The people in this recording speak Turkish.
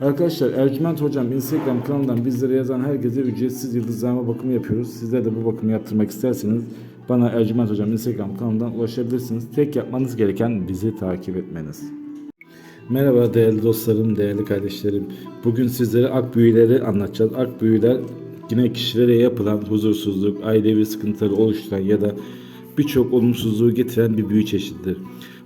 Arkadaşlar Ercüment Hocam Instagram kanalından bizlere yazan herkese ücretsiz yıldızlama bakımı yapıyoruz. Sizler de bu bakımı yaptırmak isterseniz bana Ercüment Hocam Instagram kanalından ulaşabilirsiniz. Tek yapmanız gereken bizi takip etmeniz. Merhaba değerli dostlarım, değerli kardeşlerim. Bugün sizlere ak büyüleri anlatacağız. Ak büyüler yine kişilere yapılan huzursuzluk, ailevi sıkıntıları oluşturan ya da birçok olumsuzluğu getiren bir büyü çeşididir.